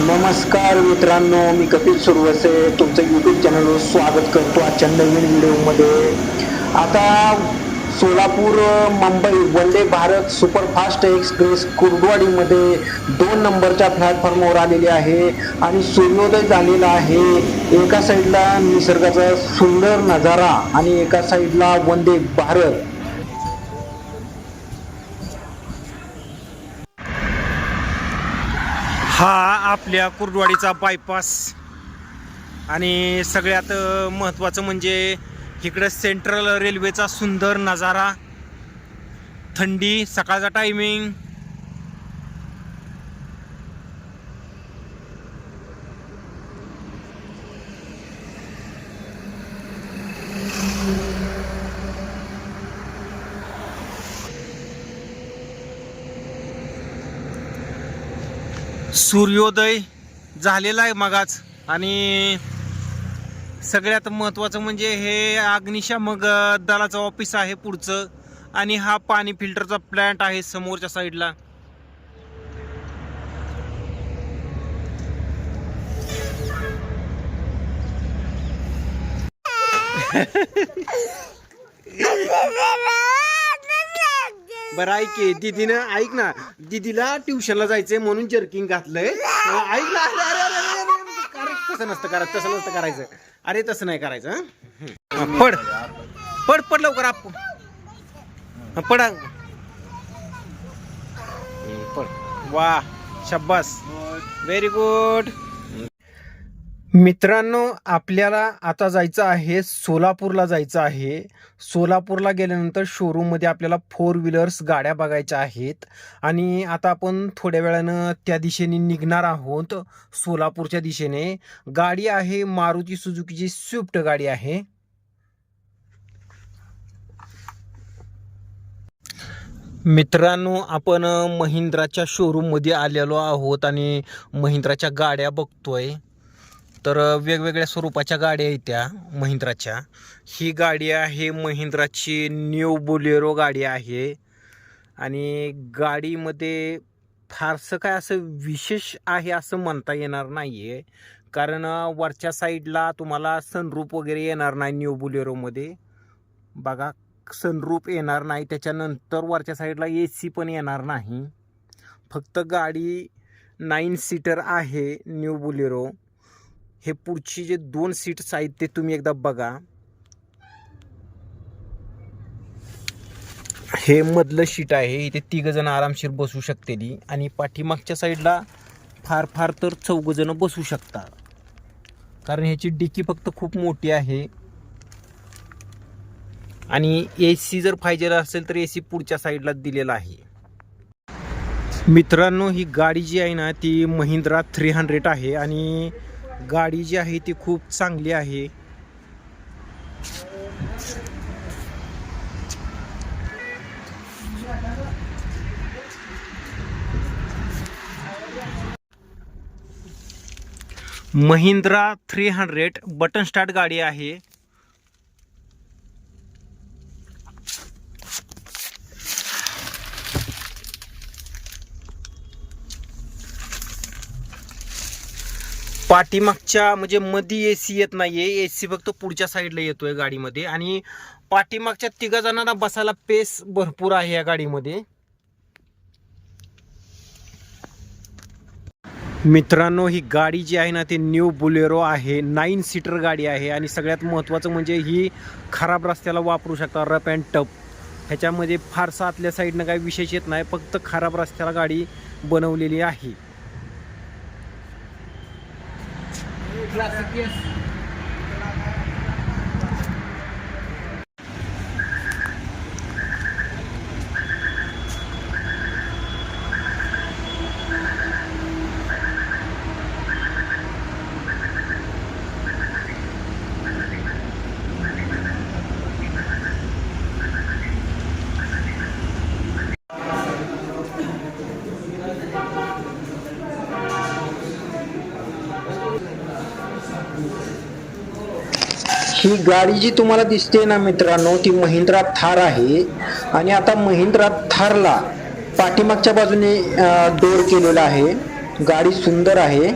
नमस्कार मित्रांनो मी कपिल सुरवसे तुमचं यूट्यूब चॅनलवर स्वागत करतो आजच्या नवीन व्हिडिओमध्ये. आता सोलापूर मुंबई वंदे भारत सुपरफास्ट एक्सप्रेस कुर्डवाडीमध्ये दोन नंबरच्या प्लॅटफॉर्मवर आलेली आहे आणि सूर्योदय झालेला आहे. एका साईडला निसर्गाचा सुंदर नजारा आणि एका साईडला वंदे भारत. हा आपल्या कुर्डवाडीचा बायपास आणि सगळ्यात महत्त्वाचं म्हणजे इकडं सेंट्रल रेल्वेचा सुंदर नजारा. थंडी सकाळचा टायमिंग सूर्योदय झालेला आहे मगाच. आणि सगळ्यात महत्त्वाचं म्हणजे हे अग्निशामक दलाचं ऑफिस आहे पुढचं. आणि हा पाणी फिल्टरचा प्लॅन्ट आहे समोरच्या साईडला. बरं ऐक की दीदीनं ऐक ना दीदीला ट्युशनला जायचंय म्हणून जर्किंग घातलंय. अं, ऐक ना अरे अरे अरे अरे, अरे, म्हणजे अरे, तसं नसतं करायचं तसं नसतं करायचं. अरे तसं नाही करायचं हं? हं, पड पड पड लवकर आप हं, पड. हं, पड. वा शब्बास व्हेरी गुड मित्रांनो आपल्याला आता जायचं आहे सोलापूरला जायचं आहे. सोलापूरला गेल्यानंतर शोरूममध्ये आपल्याला फोर व्हीलर्स गाड्या बघायच्या आहेत. आणि आता आपण थोड्या वेळानं त्या दिशेने निघणार आहोत सोलापूरच्या दिशेने. गाडी आहे मारुती सुजुकीची स्विफ्ट गाडी आहे. मित्रांनो आपण महिंद्राच्या शोरूममध्ये आलेलो आहोत आणि महिंद्राच्या गाड्या बघतोय. तर वेगवेगळ्या स्वरूपाच्या गाड्या आहेत त्या महिंद्राच्या. ही गाडी आहे महिंद्राची न्यू बोलेरो गाडी आहे. आणि गाडीमध्ये फारसं काय असं विशेष आहे असं म्हणता येणार नाही आहे कारण वरच्या साईडला तुम्हाला सनरूप वगैरे येणार नाही न्यू बुलेरोमध्ये. बघा सनरूप येणार नाही. त्याच्यानंतर वरच्या साईडला ए सी पण येणार नाही. फक्त गाडी नाईन सीटर आहे न्यू बुलेरो. हे पुढची जे दोन सीट्स आहेत ते तुम्ही एकदा बघा. हे मधलं सीट आहे इथे तिघ जण आरामशीर बसू शकतेली आणि पाठीमागच्या साईडला फार फार तर चौघजणं बसू शकतात. कारण ह्याची डिकी फक्त खूप मोठी आहे. आणि ए सी जर पाहिजे असेल तर ए सी पुढच्या साईडला दिलेला आहे. मित्रांनो ही गाडी जी आहे ना ती महिंद्रा थ्री हंड्रेड आहे आणि गाडी जी आहे ती खूप चांगली आहे. Mahindra three hundred button start गाडी आहे. पाठीमागच्या म्हणजे मध्ये ए सी येत नाहीये. ए सी फक्त पुढच्या साईडला येतोय गाडीमध्ये. आणि पाठीमागच्या तिघा जणांना बसायला पेस भरपूर आहे या गाडीमध्ये. मित्रांनो ही गाडी जी आहे ना ती न्यू बुलेरो आहे. नाईन सीटर गाडी आहे. आणि सगळ्यात महत्त्वाचं म्हणजे ही खराब रस्त्याला वापरू शकता. रप अँड टप ह्याच्यामध्ये फारसा आतल्या साईडनं काही विशेष येत नाही. फक्त खराब रस्त्याला गाडी बनवलेली आहे. Classic ही गाडी जी तुम्हाला दिसते ना मित्रांनो ती महिंद्रा थार आहे. आणि आता महिंद्रा थारला पाठीमागच्या बाजूने डोर केलेला आहे. गाडी सुंदर आहे.